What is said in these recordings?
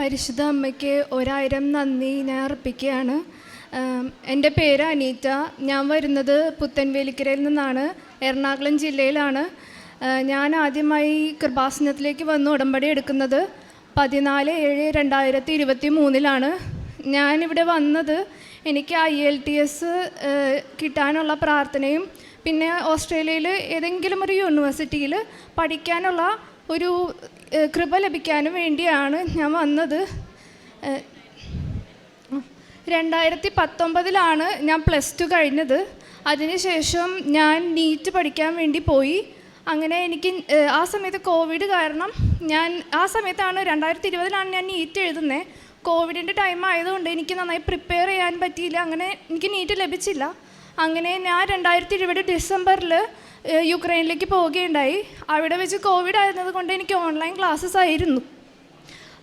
പരിശുദ്ധ അമ്മയ്ക്ക് ഒരായിരം നന്ദി ഞാൻ അർപ്പിക്കുകയാണ്. എന്റെ പേര് അനീറ്റ. ഞാൻ വരുന്നത് പുത്തൻവേലിക്കരയിൽ നിന്നാണ്. എറണാകുളം ജില്ലയിലാണ്. ഞാൻ ആദ്യമായി കൃപാസനത്തിലേക്ക് വന്ന് ഉടമ്പടി എടുക്കുന്നത് പതിനാല് ഏഴ് രണ്ടായിരത്തി ഇരുപത്തി മൂന്നിലാണ് ഞാനിവിടെ വന്നത് എനിക്ക് ഐ എൽ ടി എസ് കിട്ടാനുള്ള പ്രാർത്ഥനയും പിന്നെ ഓസ്ട്രേലിയയിൽ ഏതെങ്കിലും ഒരു യൂണിവേഴ്സിറ്റിയിൽ പഠിക്കാനുള്ള ഒരു കൃപ ലഭിക്കാനും വേണ്ടിയാണ് ഞാൻ വന്നത്. രണ്ടായിരത്തി പത്തൊമ്പതിലാണ് ഞാൻ പ്ലസ് ടു കഴിഞ്ഞത്. അതിനുശേഷം ഞാൻ നീറ്റ് പഠിക്കാൻ വേണ്ടി പോയി. അങ്ങനെ എനിക്ക് ആ സമയത്ത് കോവിഡ് കാരണം ഞാൻ ആ സമയത്താണ് രണ്ടായിരത്തി ഇരുപതിലാണ് ഞാൻ നീറ്റ് എഴുതുന്നത് കോവിഡിന്റെ ടൈം ആയതുകൊണ്ട് എനിക്ക് നന്നായി പ്രിപ്പയർ ചെയ്യാൻ പറ്റിയില്ല. അങ്ങനെ എനിക്ക് നീറ്റ് ലഭിച്ചില്ല. അങ്ങനെ ഞാൻ രണ്ടായിരത്തി ഇരുപത് ഡിസംബറിൽ യുക്രൈനിലേക്ക് പോവുകയുണ്ടായി. അവിടെ വെച്ച് കോവിഡ് ആയിരുന്നത് കൊണ്ട് എനിക്ക് ഓൺലൈൻ ക്ലാസ്സസ് ആയിരുന്നു.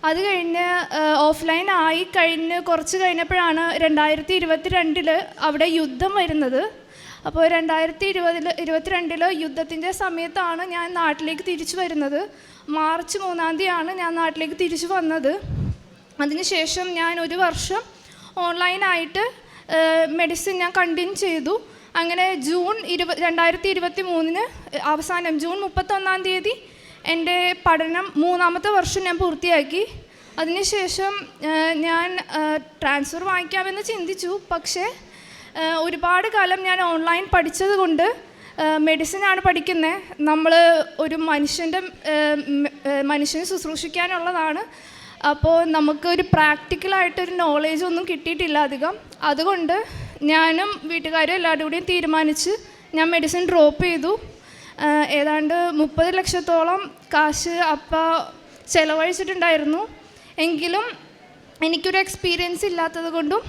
അത് കഴിഞ്ഞ് ഓഫ്ലൈൻ ആയി കഴിഞ്ഞ് കുറച്ച് കഴിഞ്ഞപ്പോഴാണ് രണ്ടായിരത്തി ഇരുപത്തി രണ്ടിൽ അവിടെ യുദ്ധം വരുന്നത്. അപ്പോൾ രണ്ടായിരത്തി ഇരുപതിൽ ഇരുപത്തിരണ്ടിൽ യുദ്ധത്തിന്റെ സമയത്താണ് ഞാൻ നാട്ടിലേക്ക് തിരിച്ചു വരുന്നത്. മാർച്ച് മൂന്നാം തീയതിയാണ് ഞാൻ നാട്ടിലേക്ക് തിരിച്ചു വന്നത്. അതിനുശേഷം ഞാൻ ഒരു വർഷം ഓൺലൈനായിട്ട് മെഡിസിൻ ഞാൻ കണ്ടിന്യൂ ചെയ്തു. അങ്ങനെ ജൂൺ ഇരുപ രണ്ടായിരത്തി ഇരുപത്തി മൂന്നിന് അവസാനം ജൂൺ മുപ്പത്തൊന്നാം തീയതി എന്റെ പഠനം മൂന്നാമത്തെ വർഷം ഞാൻ പൂർത്തിയാക്കി. അതിനുശേഷം ഞാൻ ട്രാൻസ്ഫർ വാങ്ങിക്കാമെന്ന് ചിന്തിച്ചു. പക്ഷേ ഒരുപാട് കാലം ഞാൻ ഓൺലൈൻ പഠിച്ചത് കൊണ്ട് മെഡിസിനാണ് പഠിക്കുന്നത് നമ്മൾ ഒരു മനുഷ്യന്റെ മനുഷ്യനെ ശുശ്രൂഷിക്കാനുള്ളതാണ്. അപ്പോൾ നമുക്കൊരു പ്രാക്ടിക്കലായിട്ടൊരു നോളേജ് ഒന്നും കിട്ടിയിട്ടില്ല അധികം. അതുകൊണ്ട് ഞാനും വീട്ടുകാരും എല്ലാവരും കൂടിയും തീരുമാനിച്ച് ഞാൻ മെഡിസിൻ ഡ്രോപ്പ് ചെയ്തു. ഏതാണ്ട് മുപ്പത് ലക്ഷത്തോളം കാശ് അപ്പ ചിലവഴിച്ചിട്ടുണ്ടായിരുന്നു. എങ്കിലും എനിക്കൊരു എക്സ്പീരിയൻസ് ഇല്ലാത്തത് കൊണ്ടും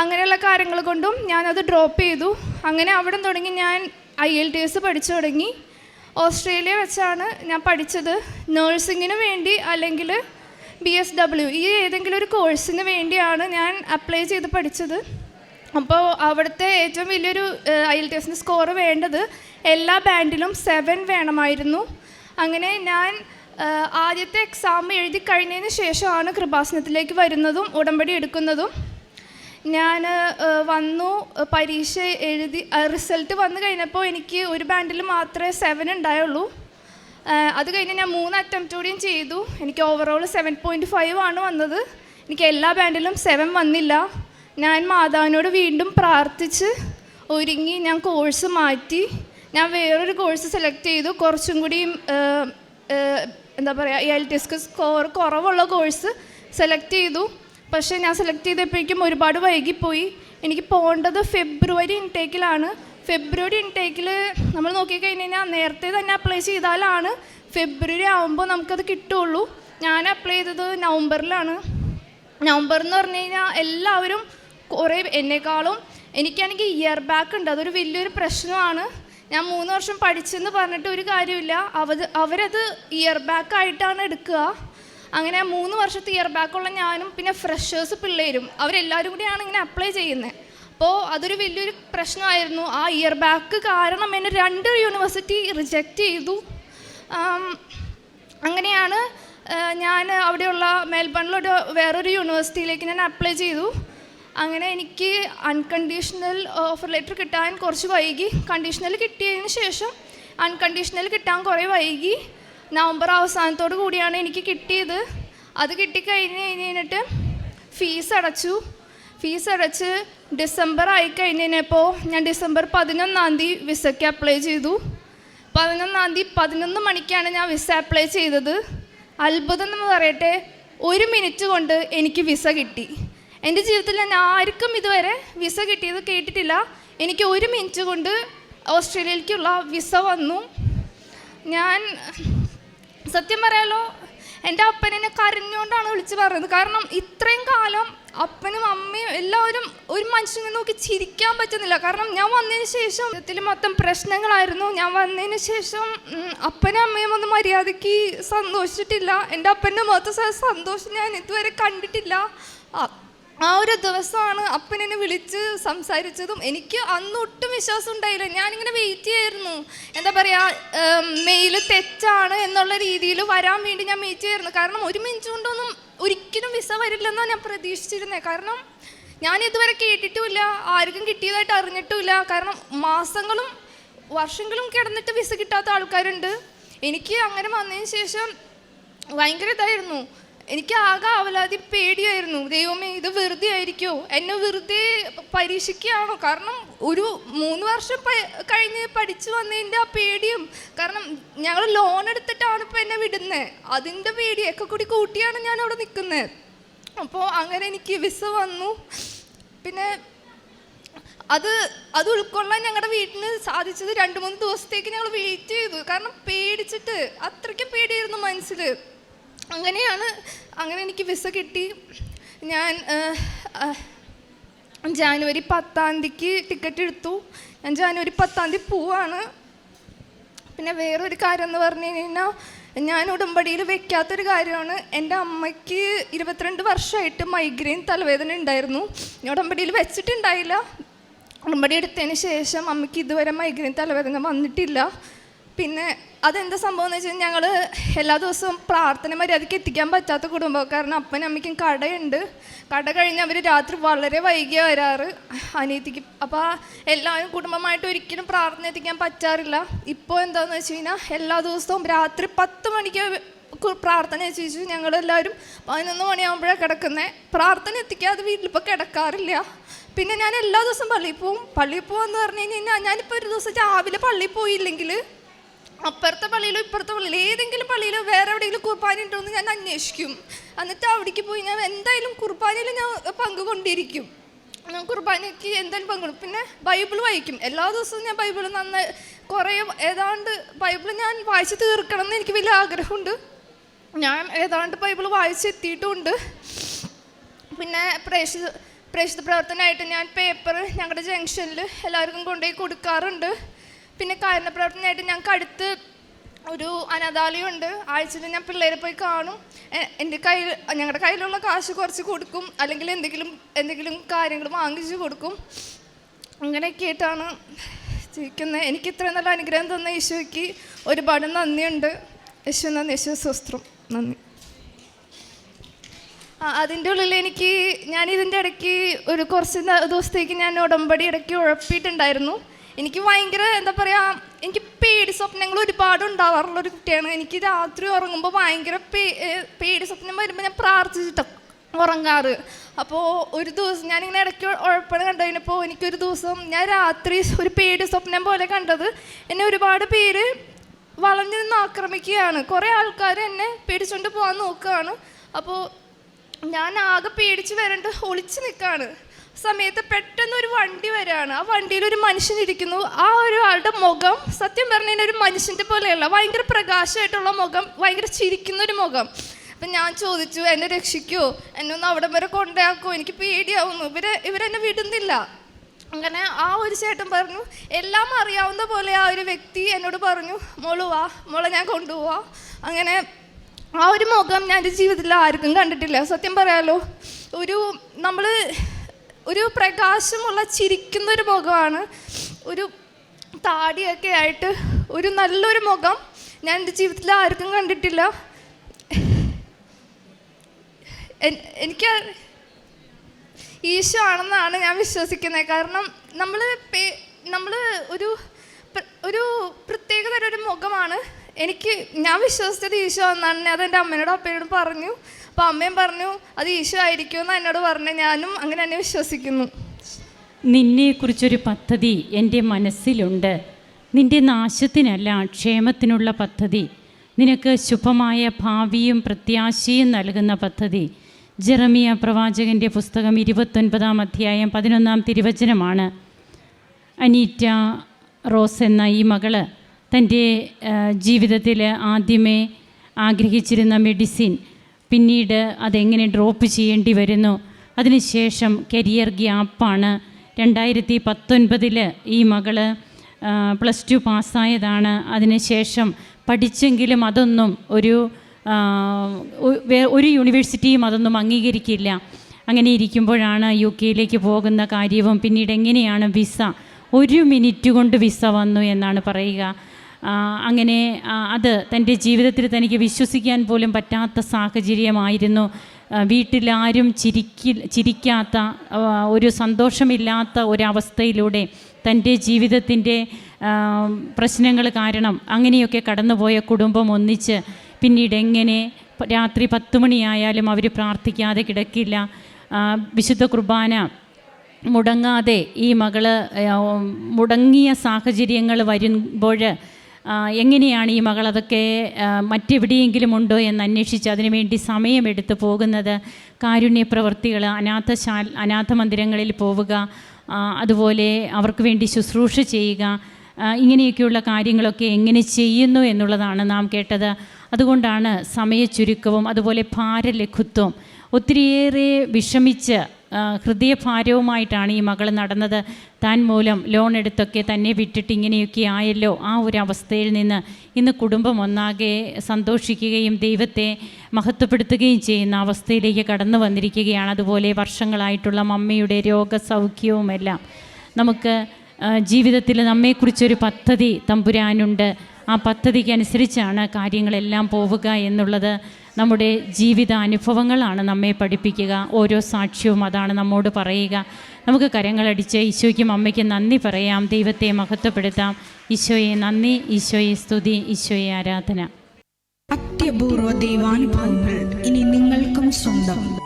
അങ്ങനെയുള്ള കാര്യങ്ങൾ കൊണ്ടും ഞാനത് ഡ്രോപ്പ് ചെയ്തു. അങ്ങനെ അവിടെ തുടങ്ങി ഞാൻ ഐ എൽ ടി എസ് പഠിച്ചു തുടങ്ങി. ഓസ്ട്രേലിയ വെച്ചാണ് ഞാൻ പഠിച്ചത്. നേഴ്സിങ്ങിന് വേണ്ടി അല്ലെങ്കിൽ ബി എസ് ഡബ്ല്യു ഈ ഏതെങ്കിലും ഒരു കോഴ്സിന് വേണ്ടിയാണ് ഞാൻ അപ്ലൈ ചെയ്ത് പഠിച്ചത്. അപ്പോൾ അവിടുത്തെ ഏറ്റവും വലിയൊരു ഐ എൽ ടി എസിന്റെ സ്കോർ വേണ്ടത് എല്ലാ ബാൻഡിലും സെവൻ വേണമായിരുന്നു. അങ്ങനെ ഞാൻ ആദ്യത്തെ എക്സാം എഴുതി കഴിഞ്ഞതിന് ശേഷമാണ് കൃപാസനത്തിലേക്ക് വരുന്നതും ഉടമ്പടി എടുക്കുന്നതും. ഞാൻ വന്നു പരീക്ഷ എഴുതി റിസൾട്ട് വന്നു കഴിഞ്ഞപ്പോൾ എനിക്ക് ഒരു ബാൻഡിൽ മാത്രമേ സെവൻ ഉണ്ടായുള്ളൂ. അത് കഴിഞ്ഞ് ഞാൻ മൂന്ന് അറ്റംപ്റ്റ് കൂടിയും ചെയ്തു. എനിക്ക് ഓവറോൾ സെവൻ പോയിന്റ് ഫൈവ് ആണ് വന്നത്. എനിക്ക് എല്ലാ ബാൻഡിലും സെവൻ വന്നില്ല. ഞാൻ മാതാവിനോട് വീണ്ടും പ്രാർത്ഥിച്ച് ഒരുങ്ങി ഞാൻ കോഴ്സ് മാറ്റി. ഞാൻ വേറൊരു കോഴ്സ് സെലക്ട് ചെയ്തു. കുറച്ചും കൂടി എന്താ പറയുക എൽ ടി എസ് സ്കോർ കുറവുള്ള കോഴ്സ് സെലക്ട് ചെയ്തു. പക്ഷേ ഞാൻ സെലക്ട് ചെയ്തപ്പോഴേക്കും ഒരുപാട് വൈകിപ്പോയി. എനിക്ക് പോകേണ്ടത് ഫെബ്രുവരി ഇൻടേക്കിലാണ് ഫെബ്രുവരി ഇൻടേക്കിൽ നമ്മൾ നോക്കിക്കഴിഞ്ഞ് കഴിഞ്ഞാൽ നേരത്തെ തന്നെ അപ്ലൈ ചെയ്താലാണ് ഫെബ്രുവരി ആകുമ്പോൾ നമുക്കത് കിട്ടുള്ളൂ ഞാൻ അപ്ലൈ ചെയ്തത് നവംബറിലാണ്. നവംബർ എന്ന് പറഞ്ഞു കഴിഞ്ഞാൽ എല്ലാവരും കുറേ എന്നെക്കാളും എനിക്കാണെങ്കിൽ ഇയർ ബാക്ക് ഉണ്ട്. അതൊരു വലിയൊരു പ്രശ്നമാണ്. ഞാൻ മൂന്ന് വർഷം പഠിച്ചെന്ന് പറഞ്ഞിട്ട് ഒരു കാര്യമില്ല. അവത് അവരത് ഇയർ ബാക്ക് ആയിട്ടാണ് എടുക്കുക. അങ്ങനെ മൂന്ന് വർഷത്തെ ഇയർ ബാക്കുള്ള ഞാനും പിന്നെ ഫ്രഷേഴ്സ് പിള്ളേരും അവരെല്ലാവരും കൂടിയാണ് ഇങ്ങനെ അപ്ലൈ ചെയ്യുന്നത് അപ്പോൾ അതൊരു വലിയൊരു പ്രശ്നമായിരുന്നു. ആ ഇയർ ബാക്ക് കാരണം എന്നെ രണ്ട് യൂണിവേഴ്സിറ്റി റിജക്റ്റ് ചെയ്തു. അങ്ങനെയാണ് ഞാൻ അവിടെയുള്ള മെൽബണിലൊരു വേറൊരു യൂണിവേഴ്സിറ്റിയിലേക്ക് ഞാൻ അപ്ലൈ ചെയ്തു. അങ്ങനെ എനിക്ക് അൺകണ്ടീഷണൽ ഓഫർ ലെറ്റർ കിട്ടാൻ കുറച്ച് വൈകി. കണ്ടീഷണൽ കിട്ടിയതിന് ശേഷം അൺകണ്ടീഷണൽ കിട്ടാൻ കുറേ വൈകി. നവംബർ അവസാനത്തോടു കൂടിയാണ് എനിക്ക് കിട്ടിയത്. അത് കിട്ടിക്കഴിഞ്ഞ് കഴിഞ്ഞിട്ട് ഫീസ് അടച്ചു. ഫീസ് അടച്ച് ഡിസംബർ ആയി കഴിഞ്ഞപ്പോൾ ഞാൻ ഡിസംബർ പതിനൊന്നാം തീയതി വിസയ്ക്ക് അപ്ലൈ ചെയ്തു. പതിനൊന്നാം തീയതി പതിനൊന്ന് മണിക്കാണ് ഞാൻ വിസ അപ്ലൈ ചെയ്തത്. അത്ഭുതം എന്ന് പറയട്ടെ ഒരു മിനിറ്റ് കൊണ്ട് എനിക്ക് വിസ കിട്ടി. എന്റെ ജീവിതത്തിൽ ഞാൻ ആർക്കും ഇതുവരെ വിസ കിട്ടിയത് കേട്ടിട്ടില്ല. എനിക്ക് ഒരു മിനിറ്റ് കൊണ്ട് ഓസ്ട്രേലിയയിലേക്കുള്ള വിസ വന്നു. ഞാൻ സത്യം പറയാലോ എന്റെ അപ്പനെന്നെ കരഞ്ഞുകൊണ്ടാണ് വിളിച്ച് പറഞ്ഞത്. കാരണം ഇത്രയും കാലം അപ്പനും അമ്മയും എല്ലാവരും ഒരു മനുഷ്യനെ നോക്കി ചിരിക്കാൻ പറ്റുന്നില്ല. കാരണം ഞാൻ വന്നതിന് ശേഷം ഇതിൽ മൊത്തം പ്രശ്നങ്ങളായിരുന്നു. ഞാൻ വന്നതിന് ശേഷം അപ്പനും അമ്മയും ഒന്നും മര്യാദയ്ക്ക് സന്തോഷിച്ചിട്ടില്ല. എന്റെ അപ്പന്റെ മുഖത്ത് സന്തോഷം ഞാൻ ഇതുവരെ കണ്ടിട്ടില്ല. ആ ഒരു ദിവസമാണ് അപ്പനെന്നെ വിളിച്ച് സംസാരിച്ചതും. എനിക്ക് അന്ന് ഒട്ടും വിശ്വാസം ഉണ്ടായില്ല. ഞാനിങ്ങനെ വെയിറ്റ് ചെയ്യായിരുന്നു. എന്താ പറയുക മെയിൽ തെറ്റാണ് എന്നുള്ള രീതിയിൽ വരാൻ വേണ്ടി ഞാൻ വെയിറ്റ് ചെയ്യായിരുന്നു. കാരണം ഒരു മിനിറ്റ് കൊണ്ടൊന്നും ഒരിക്കലും വിസ വരില്ലെന്നാണ് ഞാൻ പ്രതീക്ഷിച്ചിരുന്നത് കാരണം ഞാൻ ഇതുവരെ കേട്ടിട്ടുമില്ല ആർക്കും കിട്ടിയതായിട്ട് അറിഞ്ഞിട്ടുമില്ല. കാരണം മാസങ്ങളും വർഷങ്ങളും കിടന്നിട്ട് വിസ കിട്ടാത്ത ആൾക്കാരുണ്ട്. എനിക്ക് അങ്ങനെ വന്നതിന് ശേഷം ഭയങ്കര ഇതായിരുന്നു. എനിക്ക് ആകെ അവലാതി പേടിയായിരുന്നു. ദൈവമേ ഇത് വെറുതെ ആയിരിക്കുമോ എന്നെ വെറുതെ പരീക്ഷിക്കുകയാണോ? കാരണം ഒരു മൂന്ന് വർഷം കഴിഞ്ഞ് പഠിച്ചു വന്നതിന്റെ ആ പേടിയും കാരണം ഞങ്ങൾ ലോൺ എടുത്തിട്ടാണ് ഇപ്പോൾ എന്നെ വിടുന്നത് അതിന്റെ പേടിയൊക്കെ കൂടി കൂട്ടിയാണ് ഞാൻ അവിടെ നിൽക്കുന്നത് അപ്പോൾ അങ്ങനെ എനിക്ക് വിസ വന്നു. പിന്നെ അത് അത് ഉൾക്കൊള്ളാൻ ഞങ്ങളുടെ വീട്ടിന് സാധിച്ചത് രണ്ട് മൂന്ന് ദിവസത്തേക്ക് ഞങ്ങൾ വെയിറ്റ് ചെയ്തു. കാരണം പേടിച്ചിട്ട് അത്രയ്ക്ക് പേടിയായിരുന്നു മനസ്സിൽ അങ്ങനെയാണ് അങ്ങനെ എനിക്ക് വിസ കിട്ടി. ഞാൻ ജാനുവരി പത്താം തീയതിക്ക് ടിക്കറ്റ് എടുത്തു. ഞാൻ ജാനുവരി പത്താം തീയതി പോവാണ്. പിന്നെ വേറൊരു കാര്യം എന്ന് പറഞ്ഞു കഴിഞ്ഞാൽ ഞാൻ ഉടമ്പടിയിൽ വെക്കാത്തൊരു കാര്യമാണ്. എന്റെ അമ്മയ്ക്ക് ഇരുപത്തിരണ്ട് വർഷമായിട്ട് മൈഗ്രെയിൻ തലവേദന ഉണ്ടായിരുന്നു. ഉടമ്പടിയിൽ വെച്ചിട്ടുണ്ടായില്ല. ഉടമ്പടി എടുത്തതിന് ശേഷം അമ്മയ്ക്ക് ഇതുവരെ മൈഗ്രെയിൻ തലവേദന വന്നിട്ടില്ല. പിന്നെ അതെന്താ സംഭവം എന്ന് വെച്ചാൽ ഞങ്ങൾ എല്ലാ ദിവസവും പ്രാർത്ഥന മര്യാദയ്ക്ക് എത്തിക്കാൻ പറ്റാത്ത കുടുംബം. കാരണം അപ്പനും അമ്മയ്ക്കും കടയുണ്ട്. കട കഴിഞ്ഞ് അവർ രാത്രി വളരെ വൈകിയ വരാറ് അനിയത്തിക്ക്. അപ്പോൾ എല്ലാവരും കുടുംബമായിട്ട് ഒരിക്കലും പ്രാർത്ഥന എത്തിക്കാൻ പറ്റാറില്ല. ഇപ്പോൾ എന്താണെന്ന് വെച്ച് കഴിഞ്ഞാൽ എല്ലാ ദിവസവും രാത്രി പത്ത് മണിക്ക് പ്രാർത്ഥന വെച്ചു ഞങ്ങളെല്ലാവരും. പതിനൊന്ന് മണിയാകുമ്പോഴാണ് കിടക്കുന്നത് പ്രാർത്ഥന എത്തിക്കാതെ വീട്ടിലിപ്പോൾ കിടക്കാറില്ല. പിന്നെ ഞാൻ എല്ലാ ദിവസവും പള്ളിയിൽ പോവും പള്ളിയിൽ എന്ന് പറഞ്ഞു കഴിഞ്ഞാൽ ഞാനിപ്പോൾ ഒരു ദിവസം രാവിലെ പള്ളിയിൽ പോയില്ലെങ്കിൽ അപ്പുറത്തെ പള്ളിയിലോ ഇപ്പുറത്തെ പള്ളിയിലോ ഏതെങ്കിലും പള്ളിയിലോ വേറെ എവിടെയെങ്കിലും കുർബാന ഉണ്ടോ എന്ന് ഞാൻ അന്വേഷിക്കും. എന്നിട്ട് അവിടേക്ക് പോയി ഞാൻ എന്തായാലും കുർബാനയിൽ ഞാൻ പങ്കുകൊണ്ടിരിക്കും. ഞാൻ കുർബാനയ്ക്ക് എന്തായാലും പങ്കെടുക്കും പിന്നെ ബൈബിൾ വായിക്കും. എല്ലാ ദിവസവും ഞാൻ ബൈബിൾ നന്നായി കുറേ ഏതാണ്ട് ബൈബിൾ ഞാൻ വായിച്ച് തീർക്കണം എന്ന് എനിക്ക് വലിയ ആഗ്രഹമുണ്ട്. ഞാൻ ഏതാണ്ട് ബൈബിൾ വായിച്ചെത്തിയിട്ടുമുണ്ട് പിന്നെ പ്രേക്ഷിത പ്രേക്ഷിത പ്രവർത്തനമായിട്ട് ഞാൻ പേപ്പർ ഞങ്ങളുടെ ജംഗ്ഷനിൽ എല്ലാവർക്കും കൊണ്ടുപോയി കൊടുക്കാറുണ്ട്. പിന്നെ കാരണപ്രവർത്തനമായിട്ട് ഞങ്ങൾക്ക് അടുത്ത് ഒരു അനാഥാലയമുണ്ട്. ആഴ്ചയിൽ ഞാൻ പിള്ളേരെ പോയി കാണും. എന്റെ കയ്യിൽ ഞങ്ങളുടെ കയ്യിലുള്ള കാശ് കുറച്ച് കൊടുക്കും. അല്ലെങ്കിൽ എന്തെങ്കിലും എന്തെങ്കിലും കാര്യങ്ങൾ വാങ്ങിച്ചു കൊടുക്കും. അങ്ങനെയൊക്കെ ആയിട്ടാണ് ജീവിക്കുന്നത്. എനിക്ക് ഇത്രയും നല്ല അനുഗ്രഹം തന്ന യേശുക്ക് ഒരുപാട് നന്ദിയുണ്ട്. യേശു നന്ദി യേശു സ്വസ്ത്രം നന്ദി. അതിന്റെ ഉള്ളിൽ എനിക്ക് ഞാൻ ഇതിന്റെ ഇടയ്ക്ക് ഒരു കുറച്ച് ദിവസത്തേക്ക് ഞാൻ ഉടമ്പടി ഇടയ്ക്ക് ഉഴപ്പിയിട്ടുണ്ടായിരുന്നു. എനിക്ക് ഭയങ്കര എന്താ പറയുക എനിക്ക് പേടി സ്വപ്നങ്ങൾ ഒരുപാട് ഉണ്ടാവാറുള്ള ഒരു കുട്ടിയാണ്. എനിക്ക് രാത്രി ഉറങ്ങുമ്പോൾ ഭയങ്കര പേടി സ്വപ്നം വരുമ്പോൾ ഞാൻ പ്രാർത്ഥിച്ചിട്ട് ഉറങ്ങാറ്. അപ്പോൾ ഒരു ദിവസം ഞാനിങ്ങനെ ഇടയ്ക്ക് ഉഴപ്പണ കണ്ടതിനപ്പോൾ എനിക്കൊരു ദിവസം ഞാൻ രാത്രി ഒരു പേടി സ്വപ്നം പോലെ കണ്ടത് എന്നെ ഒരുപാട് പേര് വളഞ്ഞു നിന്ന് ആക്രമിക്കുകയാണ്. കുറേ ആൾക്കാർ എന്നെ പേടിച്ചുകൊണ്ട് പോകാൻ നോക്കുകയാണ് അപ്പോൾ ഞാൻ ആകെ പേടിച്ച് വരണ്ട് ഒളിച്ച് നിൽക്കുകയാണ് സമയത്ത് പെട്ടെന്ന് ഒരു വണ്ടി വരികയാണ് ആ വണ്ടിയിൽ ഒരു മനുഷ്യൻ ഇരിക്കുന്നു. ആ ഒരു ആളുടെ മുഖം സത്യം പറഞ്ഞാൽ ഒരു മനുഷ്യന്റെ പോലെയല്ല ഭയങ്കര പ്രകാശമായിട്ടുള്ള മുഖം ഭയങ്കര ചിരിക്കുന്ന ഒരു മുഖം. അപ്പം ഞാൻ ചോദിച്ചു എന്നെ രക്ഷിക്കുമോ എന്നെ ഒന്ന് അവിടം വരെ കൊണ്ടാക്കുമോ എനിക്ക് പേടിയാവുന്നു. ഇവരെ ഇവരെന്നെ വിടുന്നില്ല. അങ്ങനെ ആ ഒരു ചേട്ടൻ പറഞ്ഞു എല്ലാം അറിയാവുന്ന പോലെ ആ ഒരു വ്യക്തി എന്നോട് പറഞ്ഞു മോൾ വാ മോളെ ഞാൻ കൊണ്ടുപോവാ. അങ്ങനെ ആ ഒരു മുഖം ഞാൻ എന്റെ ജീവിതത്തിൽ ആർക്കും കണ്ടിട്ടില്ല. സത്യം പറയാലോ ഒരു നമ്മൾ ഒരു പ്രകാശമുള്ള ചിരിക്കുന്ന ഒരു മുഖമാണ്. ഒരു താടിയൊക്കെ ആയിട്ട് ഒരു നല്ലൊരു മുഖം. ഞാൻ എന്റെ ജീവിതത്തിൽ ആർക്കും കണ്ടിട്ടില്ല. എനിക്ക് ഈശോ ആണെന്നാണ് ഞാൻ വിശ്വസിക്കുന്നത്. കാരണം നമ്മൾ നമ്മൾ ഒരു ഒരു പ്രത്യേകതരം ഒരു മുഖമാണ്. എനിക്ക് ഞാൻ വിശ്വസിച്ചത് ഈശോ എന്നാണ് ഞാൻ എന്റെ അമ്മയോടും അപ്പയോടും പറഞ്ഞു. അപ്പോൾ അമ്മയും പറഞ്ഞു അത് ഈശോ ആയിരിക്കും എന്ന് എന്നോട് പറഞ്ഞു. ഞാനും അങ്ങനെ തന്നെ വിശ്വസിക്കുന്നു. നിന്നെക്കുറിച്ചൊരു പദ്ധതി എന്റെ മനസ്സിലുണ്ട്. നിന്റെ നാശത്തിനല്ല ക്ഷേമത്തിനുള്ള പദ്ധതി. നിനക്ക് ശുഭമായ ഭാവിയും പ്രത്യാശയും നൽകുന്ന പദ്ധതി. ജെറമിയ പ്രവാചകന്റെ പുസ്തകം ഇരുപത്തൊൻപതാം അധ്യായം പതിനൊന്നാം തിരുവചനമാണ്. അനീറ്റ റോസ് എന്ന ഈ മകൾ തന്റെ ജീവിതത്തിൽ ആദ്യമേ ആഗ്രഹിച്ചിരുന്ന മെഡിസിൻ പിന്നീട് അതെങ്ങനെ ഡ്രോപ്പ് ചെയ്യേണ്ടി വരുന്നു. അതിനുശേഷം കരിയർ ഗ്യാപ്പാണ് രണ്ടായിരത്തി പത്തൊൻപതിൽ ഈ മകൾ പ്ലസ് ടു പാസ്സായതാണ് അതിനുശേഷം പഠിച്ചെങ്കിലും അതൊന്നും ഒരു ഒരു യൂണിവേഴ്സിറ്റിയും അതൊന്നും അംഗീകരിക്കില്ല. അങ്ങനെ ഇരിക്കുമ്പോഴാണ് യു കെയിലേക്ക് പോകുന്ന കാര്യവും പിന്നീട് എങ്ങനെയാണ് വിസ ഒരു മിനിറ്റ് കൊണ്ട് വിസ വന്നു എന്നാണ് പറയുക. അങ്ങനെ അത് തന്റെ ജീവിതത്തിൽ തനിക്ക് വിശ്വസിക്കാൻ പോലും പറ്റാത്ത സാഹചര്യമായിരുന്നു. വീട്ടിലാരും ചിരിക്കി ചിരിക്കാത്ത ഒരു സന്തോഷമില്ലാത്ത ഒരവസ്ഥയിലൂടെ തന്റെ ജീവിതത്തിന്റെ പ്രശ്നങ്ങൾ കാരണം അങ്ങനെയൊക്കെ കടന്നുപോയ കുടുംബം ഒന്നിച്ച് പിന്നീട് എങ്ങനെ രാത്രി പത്ത് മണിയായാലും അവർ പ്രാർത്ഥിക്കാതെ കിടക്കില്ല. വിശുദ്ധ കുർബാന മുടങ്ങാതെ ഈ മകൾ മുടങ്ങിയ സാഹചര്യങ്ങൾ വരുമ്പോൾ എങ്ങനെയാണ് ഈ മകൾ അതൊക്കെ മറ്റെവിടെയെങ്കിലും ഉണ്ടോ എന്ന് അന്വേഷിച്ച് അതിനുവേണ്ടി സമയമെടുത്ത് പോകുന്നത്? കാരുണ്യപ്രവർത്തികൾ പ്രവർത്തികൾ അനാഥശാ അനാഥ മന്ദിരങ്ങളിൽ പോവുക അതുപോലെ അവർക്ക് വേണ്ടി ശുശ്രൂഷ ചെയ്യുക ഇങ്ങനെയൊക്കെയുള്ള കാര്യങ്ങളൊക്കെ എങ്ങനെ ചെയ്യുന്നു എന്നുള്ളതാണ് നാം കേട്ടത്. അതുകൊണ്ടാണ് സമയച്ചുരുക്കവും അതുപോലെ ഭാരലഘുത്വം ഒത്തിരിയേറെ വിഷമിച്ച് ഹൃദയഭാരവുമായിട്ടാണ് ഈ മകൾ നടന്നത്. താൻ മൂലം ലോൺ എടുത്തൊക്കെ തന്നെ വിട്ടിട്ട് ഇങ്ങനെയൊക്കെ ആയല്ലോ. ആ ഒരു അവസ്ഥയിൽ നിന്ന് ഇന്ന് കുടുംബം ഒന്നാകെ സന്തോഷിക്കുകയും ദൈവത്തെ മഹത്വപ്പെടുത്തുകയും ചെയ്യുന്ന അവസ്ഥയിലേക്ക് കടന്നു വന്നിരിക്കുകയാണ്. അതുപോലെ വർഷങ്ങളായിട്ടുള്ള മമ്മിയുടെ രോഗസൗഖ്യവുമെല്ലാം നമുക്ക് ജീവിതത്തിൽ നമ്മെക്കുറിച്ചൊരു പദ്ധതി തമ്പുരാനുണ്ട്. ആ പദ്ധതിക്ക് അനുസരിച്ചാണ് കാര്യങ്ങളെല്ലാം പോവുക എന്നുള്ളത് നമ്മുടെ ജീവിത അനുഭവങ്ങളാണ് നമ്മെ പഠിപ്പിക്കുക. ഓരോ സാക്ഷ്യവും അതാണ് നമ്മോട് പറയുക. നമുക്ക് കരങ്ങളടിച്ച് ഈശോയ്ക്കും അമ്മയ്ക്കും നന്ദി പറയാം. ദൈവത്തെ മഹത്വപ്പെടുത്താം. ഈശോയെ നന്ദി ഈശോയെ സ്തുതി ഈശോയെ ആരാധന. അത്യപൂർവ ദൈവാനുഭവങ്ങൾ ഇനി നിങ്ങൾക്കും സ്വന്തം.